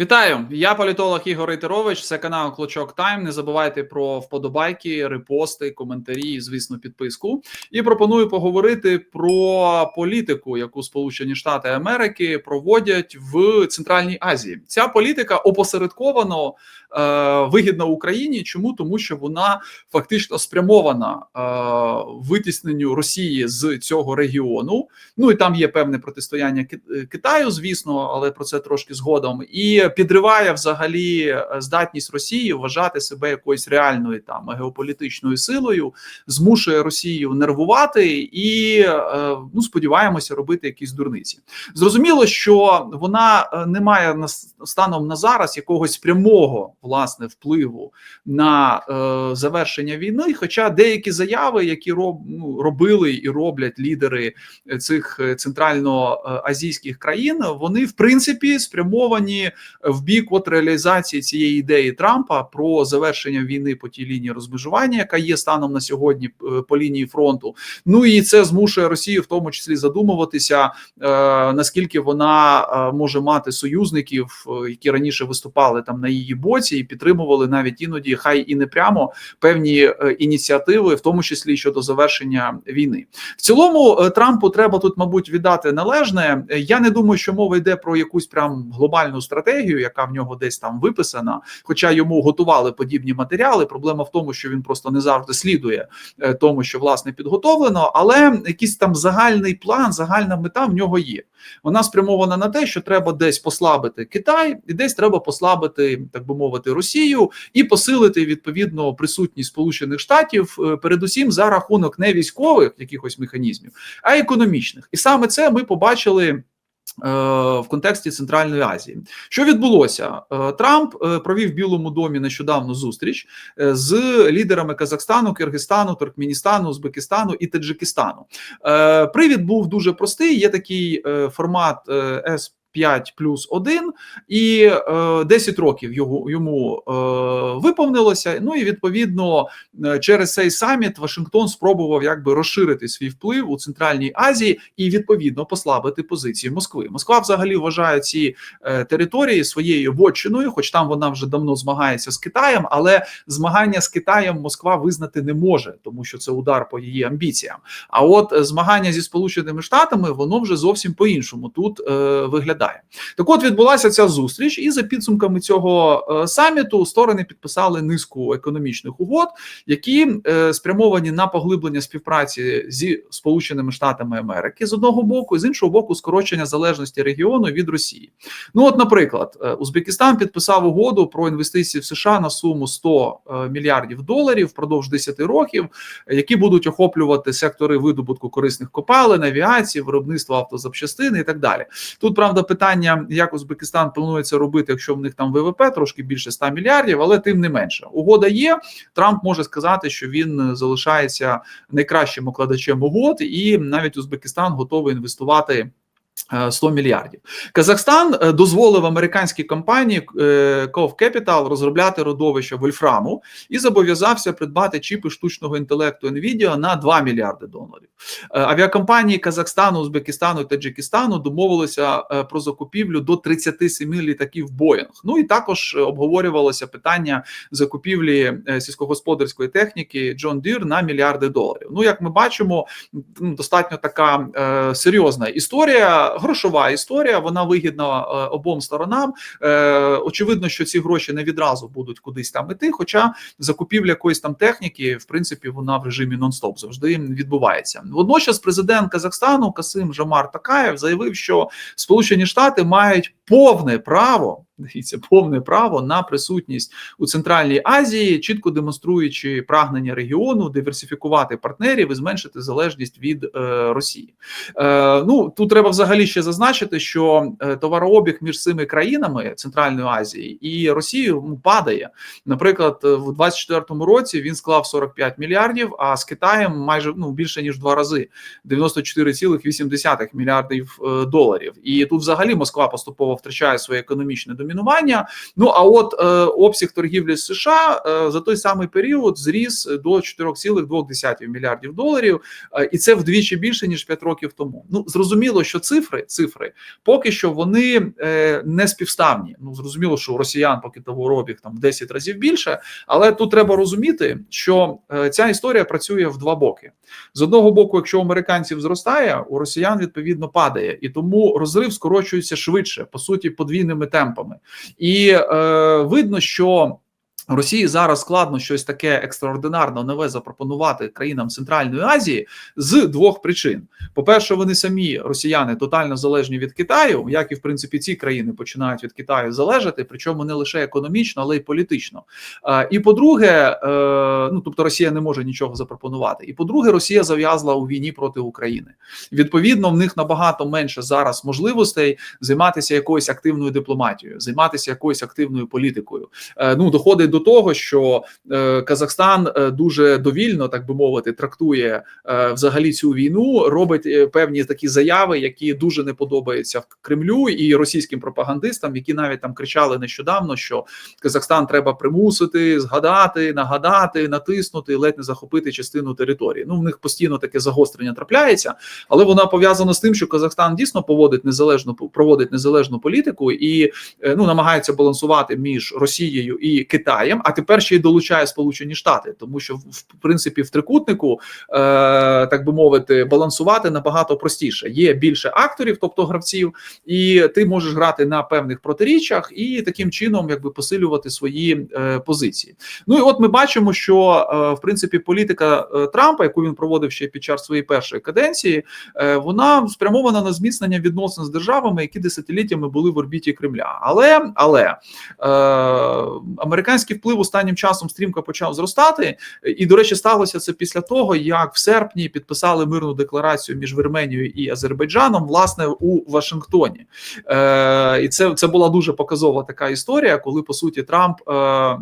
Вітаю, я політолог Ігор Рейтерович. Це канал Клочок Тайм. Не забувайте про вподобайки, репости, коментарі, звісно, підписку. І пропоную поговорити про політику, яку Сполучені Штати Америки проводять в Центральній Азії. Ця політика опосередковано е, вигідна Україні. Чому тому, що вона фактично спрямована е, витісненню Росії з цього регіону. Ну і там є певне протистояння Китаю, звісно, але про це трошки згодом. І підриває взагалі е, здатність Росії вважати себе якоюсь реальною там геополітичною силою, змушує Росію нервувати і е, ну сподіваємося робити якісь дурниці. Зрозуміло, що вона е, не має на станом на зараз якогось прямого власне впливу на е, завершення війни. Хоча деякі заяви, які роб, ну, робили і роблять лідери цих центральноазійських країн, вони в принципі спрямовані в бік от реалізації цієї ідеї Трампа про завершення війни по тій лінії розмежування, яка є станом на сьогодні е, по лінії фронту. Ну і це змушує Росію в тому числі задумуватися, е, наскільки вона е, може мати союзників, які раніше виступали там на її боці, і підтримували навіть іноді, хай і не прямо певні ініціативи, в тому числі щодо завершення війни. В цілому Трампу треба тут, мабуть, віддати належне. Я не думаю, що мова йде про якусь прям глобальну стратегію, яка в нього десь там виписана. Хоча йому готували подібні матеріали. Проблема в тому, що він просто не завжди слідує е, тому, що власне підготовлено, але якийсь там загальний план, загальна мета в нього є. Вона спрямована на те, що треба десь послабити Китай, і десь треба послабити, так би мовити, Росію і посилити відповідно присутність Сполучених Штатів, е, передусім за рахунок не військових якихось механізмів, а економічних. І саме це ми побачили. Е, В контексті Центральної Азії, що відбулося, Е, Трамп е, провів в Білому домі нещодавно зустріч з лідерами Казахстану, Киргизстану, Туркменістану, Узбекистану і Таджикистану. Привід був дуже простий. Є такий формат е, С. 5 плюс 1, і е, 10 років його йому е, виповнилося. Ну і відповідно е, через цей саміт Вашингтон спробував якби розширити свій вплив у Центральній Азії і відповідно послабити позиції Москви. Москва взагалі вважає ці е, території своєю вотчиною, хоч там вона вже давно змагається з Китаєм, але змагання з Китаєм Москва визнати не може, тому що це удар по її амбіціям. А от е, змагання зі Сполученими Штатами воно вже зовсім по-іншому тут е, виглядає. Так, от відбулася ця зустріч, і за підсумками цього е, саміту сторони підписали низку економічних угод, які е, спрямовані на поглиблення співпраці зі Сполученими Штатами Америки з одного боку, і з іншого боку, скорочення залежності регіону від Росії. Ну, от, наприклад, е, Узбекистан підписав угоду про інвестиції в США на суму 100 е, мільярдів доларів впродовж 10 років, які будуть охоплювати сектори видобутку корисних копалин, авіації, виробництва автозапчастин і так далі. Тут правда питання, як Узбекистан планує це робити, якщо в них там ВВП трошки більше 100 мільярдів, але тим не менше, угода є. Трамп може сказати, що він залишається найкращим укладачем угод, і навіть Узбекистан готовий інвестувати. Е, 100 мільярдів. Казахстан е, дозволив американській компанії е, Cove Capital розробляти родовище вольфраму і зобов'язався придбати чіпи штучного інтелекту NVIDIA на 2 мільярди доларів. Е, Авіакомпанії Казахстану, Узбекистану і Таджикистану домовилися е, про закупівлю до 37 літаків Boeing. Ну і також е, обговорювалося питання закупівлі е, сільськогосподарської техніки John Deere на мільярди доларів. Ну, як ми бачимо, достатньо така е, серйозна історія, грошова історія. Вона вигідна е, обом сторонам. Е, очевидно, що ці гроші не відразу будуть кудись там іти. Хоча закупівля якоїсь там техніки, в принципі, вона в режимі нон-стоп завжди відбувається. Водночас, президент Казахстану Касим Жамар Такаєв заявив, що Сполучені Штати мають повне право. Дивіться, повне право на присутність у Центральній Азії, чітко демонструючи прагнення регіону диверсифікувати партнерів і зменшити залежність від е, Росії. Е, ну тут треба взагалі ще зазначити, що е, товарообіг між цими країнами Центральної Азії і Росією ну, падає. Наприклад, в 24-му році він склав 45 мільярдів, а з Китаєм майже ну більше ніж два рази 94,8 мільярдів е, доларів. І тут взагалі Москва поступово втрачає своє економічне домінування домінування. Ну а от е, обсяг торгівлі з США е, за той самий період зріс до 4,2 мільярдів доларів, е, і це вдвічі більше ніж 5 років тому. Ну зрозуміло, що цифри цифри поки що вони е, не співставні. Ну зрозуміло, що у росіян поки товарообіг там в 10 разів більше, але тут треба розуміти, що е, ця історія працює в два боки. З одного боку, якщо у американців зростає, у росіян відповідно падає, і тому розрив скорочується швидше, по суті, подвійними темпами, і е, видно, що. Росії зараз складно щось таке екстраординарно нове запропонувати країнам Центральної Азії з двох причин: по-перше, вони самі росіяни тотально залежні від Китаю, як і в принципі ці країни починають від Китаю залежати, причому не лише економічно, але й політично. Е, І по-друге, е, ну тобто Росія не може нічого запропонувати. І по-друге, Росія зав'язла у війні проти України. Відповідно, в них набагато менше зараз можливостей займатися якоюсь активною дипломатією, займатися якоюсь активною політикою. Е, Ну доходить до того, що е, Казахстан е, дуже довільно, так би мовити, трактує е, взагалі цю війну, робить певні такі заяви, які дуже не подобаються в Кремлю і російським пропагандистам, які навіть там кричали нещодавно, що Казахстан треба примусити, згадати, нагадати, натиснути, ледь не захопити частину території. Ну в них постійно таке загострення трапляється, але вона пов'язана з тим, що Казахстан дійсно поводить незалежну проводить незалежну політику і ну намагається балансувати між Росією і Китаєм. А тепер ще й долучає Сполучені Штати, тому що в принципі в трикутнику, е, так би мовити, балансувати набагато простіше. Є більше акторів, тобто гравців, і ти можеш грати на певних протиріччях і таким чином якби посилювати свої е, позиції. Ну і от ми бачимо, що е, в принципі політика е, Трампа, яку він проводив ще під час своєї першої каденції, е, вона спрямована на зміцнення відносин з державами, які десятиліттями були в орбіті Кремля. Але але е, американський вплив останнім часом стрімко почав зростати, і до речі, сталося це після того, як в серпні підписали мирну декларацію між Вірменією і Азербайджаном, власне, у Вашингтоні. Е, І це, це була дуже показова така історія, коли по суті Трамп. Е,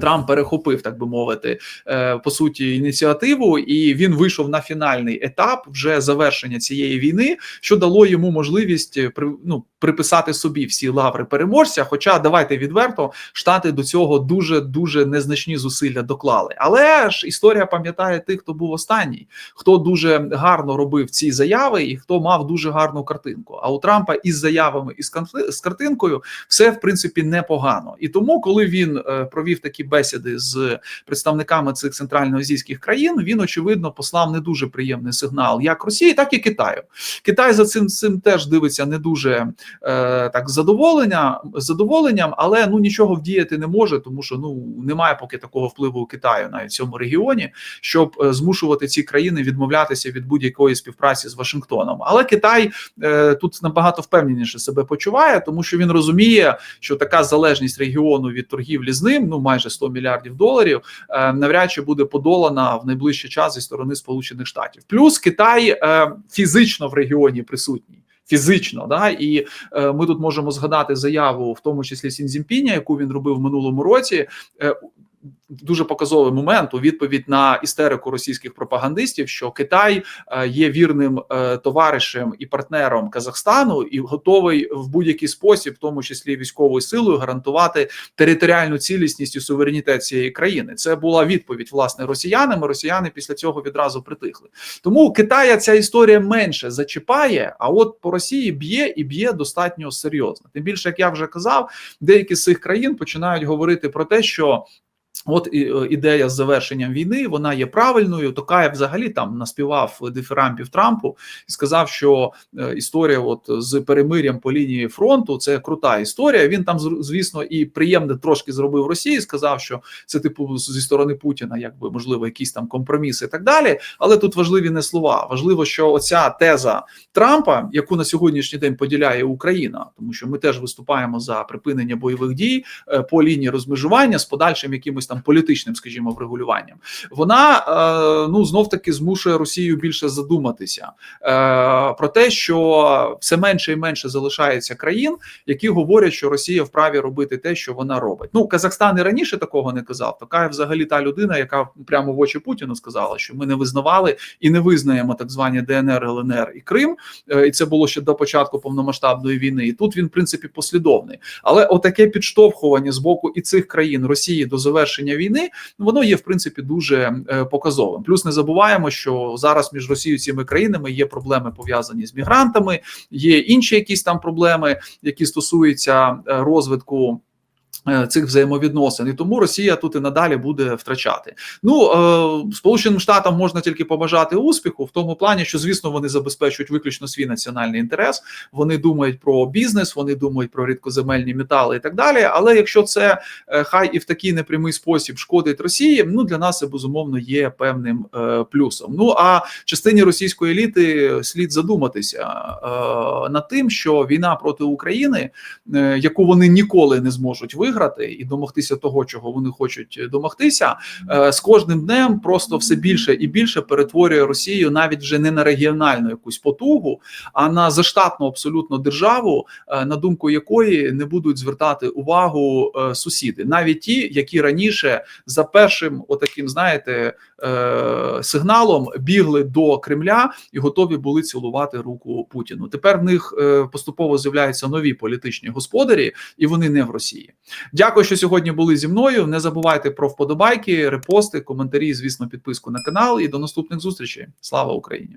Трамп перехопив, так би мовити, е, по суті, ініціативу, і він вийшов на фінальний етап вже завершення цієї війни, що дало йому можливість е, ну, приписати собі всі лаври переможця. Хоча давайте відверто штати до цього дуже дуже незначні зусилля доклали. Але ж історія пам'ятає тих, хто був останній, хто дуже гарно робив ці заяви, і хто мав дуже гарну картинку. А у Трампа із заявами і з, картинкою все в принципі непогано. І тому, коли він е, провів такі такі бесіди з представниками цих центральноазійських країн, він очевидно послав не дуже приємний сигнал як Росії, так і Китаю. Китай за цим цим теж дивиться не дуже е, так задоволення задоволенням, але ну нічого вдіяти не може, тому що ну немає поки такого впливу у Китаю навіть в цьому регіоні, щоб е, змушувати ці країни відмовлятися від будь-якої співпраці з Вашингтоном. Але Китай е, тут набагато впевненіше себе почуває, тому що він розуміє, що така залежність регіону від торгівлі з ним ну майже майже 100 мільярдів доларів, е, навряд чи буде подолана в найближчий час зі сторони Сполучених Штатів. Плюс Китай е, фізично в регіоні присутній. Фізично, да, і е, ми тут можемо згадати заяву, в тому числі Сінзімпіня, яку він робив в минулому році. Е, дуже показовий момент у відповідь на істерику російських пропагандистів, що Китай е, є вірним е, товаришем і партнером Казахстану і готовий в будь-який спосіб, в тому числі військовою силою, гарантувати територіальну цілісність і суверенітет цієї країни. Це була відповідь власне росіянам. Росіяни після цього відразу притихли. Тому Китая ця історія менше зачіпає. А от по Росії б'є і б'є достатньо серйозно. Тим більше, як я вже казав, деякі з цих країн починають говорити про те, що От е, ідея з завершенням війни вона є правильною. Токаєв взагалі там наспівав дифірампів Трампу і сказав, що е, історія, от з перемир'ям по лінії фронту, це крута історія. Він там звісно і приємне трошки зробив Росії. Сказав, що це типу зі сторони Путіна, якби можливо, якісь там компроміси і так далі. Але тут важливі не слова. Важливо, що оця теза Трампа, яку на сьогоднішній день поділяє Україна, тому що ми теж виступаємо за припинення бойових дій е, по лінії розмежування з подальшим якимось якимось там політичним, скажімо, врегулюванням, вона е, ну знов таки змушує Росію більше задуматися е, про те, що все менше і менше залишається країн, які говорять, що Росія вправі робити те, що вона робить. Ну Казахстан і раніше такого не казав. Така взагалі та людина, яка прямо в очі Путіну сказала, що ми не визнавали і не визнаємо так звані ДНР, ЛНР і Крим. Е, І це було ще до початку повномасштабної війни. І тут він, в принципі, послідовний. Але отаке підштовхування з боку і цих країн Росії до завершення війни воно є в принципі дуже е, показовим. Плюс не забуваємо, що зараз між Росією і цими країнами є проблеми пов'язані з мігрантами, є інші якісь там проблеми, які стосуються е, розвитку. Е, Цих взаємовідносин і тому Росія тут і надалі буде втрачати. Ну е, Сполученим Штатам можна тільки побажати успіху в тому плані, що звісно вони забезпечують виключно свій національний інтерес. Вони думають про бізнес, вони думають про рідкоземельні метали і так далі. Але якщо це е, хай і в такий непрямий спосіб шкодить Росії, ну для нас це безумовно є певним е, плюсом. Ну а частині російської еліти слід задуматися е, над тим, що війна проти України, е, яку вони ніколи не зможуть виграти і домогтися того, чого вони хочуть домогтися, е, з кожним днем просто все більше і більше перетворює Росію навіть вже не на регіональну якусь потугу, а на заштатну абсолютно державу, е, на думку якої не будуть звертати увагу е, сусіди, навіть ті, які раніше за першим, отаким, знаєте, сигналом бігли до Кремля і готові були цілувати руку Путіну. Тепер в них поступово з'являються нові політичні господарі, і вони не в Росії. Дякую, що сьогодні були зі мною. Не забувайте про вподобайки, репости, коментарі, звісно, підписку на канал. І до наступних зустрічей. Слава Україні!